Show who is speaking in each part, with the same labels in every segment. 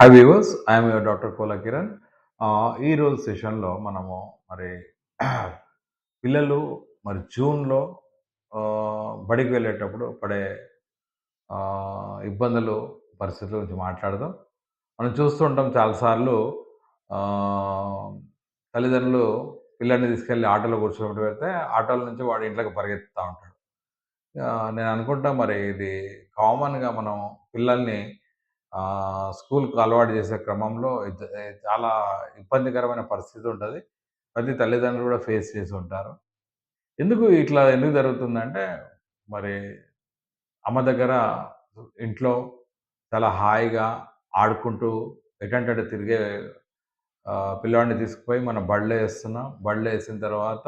Speaker 1: Hi viewers I'm your doctor Kola Kiran ఈరోజు సెషన్‌లో మనము మరి పిల్లలు మరి జూన్‌లో బడికి వెళ్ళేటప్పుడు పడే ఇబ్బందులు, పరిస్థితుల గురించి మాట్లాడదాం. మనం చూస్తూ ఉంటాం చాలాసార్లు తల్లిదండ్రులు పిల్లల్ని తీసుకెళ్ళి ఆటోలో పెడితే ఆటల నుంచి వాడు ఇంట్లోకి పరిగెత్తుతూ ఉంటాడు. నేను అనుకుంటా మరి ఇది కామన్‌గా మనం పిల్లల్ని స్కూల్కు అలవాటు చేసే క్రమంలో చాలా ఇబ్బందికరమైన పరిస్థితి ఉంటుంది ప్రతి తల్లిదండ్రులు కూడా ఫేస్ చేసి ఉంటారు. ఎందుకు ఇట్లా ఎందుకు జరుగుతుందంటే మరి అమ్మ దగ్గర ఇంట్లో చాలా హాయిగా ఆడుకుంటూ ఎటంటే తిరిగే పిల్లవాడిని తీసుకుపోయి మనం బడిలో వేస్తున్నాం బడిలో వేసిన తర్వాత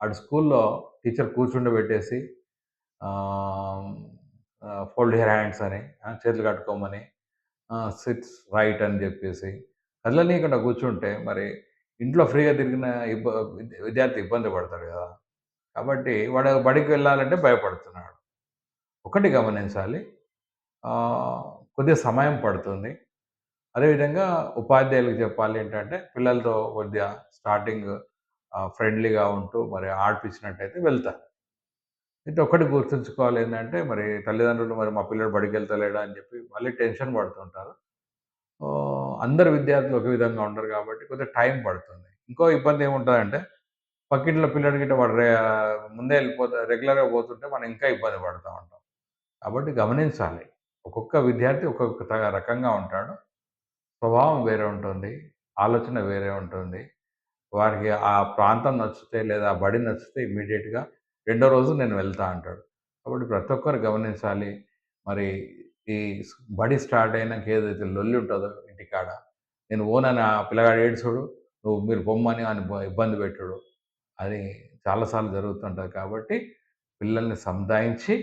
Speaker 1: అటు స్కూల్‌లో టీచర్ కూర్చుండబెట్టేసి ఫోల్డ్ హెయిర్ హ్యాండ్స్ అని, చేతులు కట్టుకోమని, సిట్స్ రైట్ అని చెప్పేసి కదలనీయకుండా కూర్చుంటే మరి ఇంట్లో ఫ్రీగా తిరిగిన ఇబ్బ విద్యార్థి ఇబ్బంది పడతాడు కదా! కాబట్టి వాడు బడికి వెళ్ళాలంటే భయపడుతున్నాడు. ఒకటి గమనించాలి. కొద్దిగా సమయం పడుతుంది. అదేవిధంగా ఉపాధ్యాయులకు చెప్పాలి ఏంటంటే, పిల్లలతో కొద్దిగా స్టార్టింగ్ ఫ్రెండ్లీగా ఉంటూ మరి ఆడిపించినట్టయితే వెళ్తారు. అయితే ఒక్కటి గుర్తుంచుకోవాలి ఏంటంటే మరి తల్లిదండ్రులు మరి మా పిల్లలు బడికెళ్తలేడా అని చెప్పి మళ్ళీ టెన్షన్ పడుతుంటారు. అందరు విద్యార్థులు ఒకే విధంగా ఉండరు కాబట్టి కొద్దిగా టైం పడుతుంది. ఇంకో ఇబ్బంది ఏముంటుందంటే పక్కింట్లో పిల్లడి గిట్ట వాడు రే ముందే వెళ్ళిపోతా రెగ్యులర్‌గా పోతుంటే మనం ఇంకా ఇబ్బంది పడుతూ ఉంటాం. కాబట్టి గమనించాలి. ఒక్కొక్క విద్యార్థి ఒక్కొక్క రకంగా ఉంటాడు. స్వభావం వేరే ఉంటుంది. ఆలోచన వేరే ఉంటుంది. వారికి ఆ ప్రాంతం నచ్చితే లేదా ఆ బడి నచ్చితే ఇమీడియట్గా రెండో రోజు నేను వెళ్తా అంటాడు. కాబట్టి ప్రతి ఒక్కరు గమనించాలి. మరి ఈ బడి స్టార్ట్ అయినాక ఏదైతే లొల్లి ఉంటుందో ఇంటికాడ, నేను పోనని ఆ పిల్లగాడు ఏడుసుడు, నువ్వు మీరు బొమ్మని అని ఇబ్బంది పెట్టుడు, అది చాలాసార్లు జరుగుతుంటుంది కాబట్టి పిల్లల్ని సముదాయించి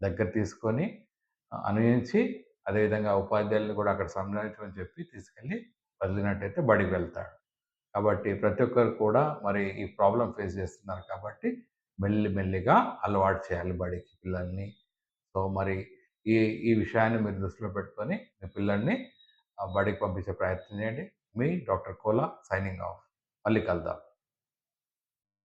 Speaker 1: దగ్గర తీసుకొని అనుయించి అదేవిధంగా ఉపాధ్యాయులను కూడా అక్కడ సంధానించమని చెప్పి తీసుకెళ్ళి వదిలినట్టయితే బడికి వెళ్తాడు. కాబట్టి ప్రతి ఒక్కరు కూడా మరి ఈ ప్రాబ్లం ఫేస్ చేస్తున్నారు కాబట్టి మెల్లి మెల్లిగా అలవాటు చేయాలి బడికి పిల్లల్ని. సో, మరి ఈ ఈ విషయాన్ని మీరు దృష్టిలో పెట్టుకొని మీ పిల్లల్ని బడికి పంపించే ప్రయత్నం చేయండి. మీ డాక్టర్ కోలా సైనింగ్ ఆఫ్. మళ్ళీ కలుద్దాం.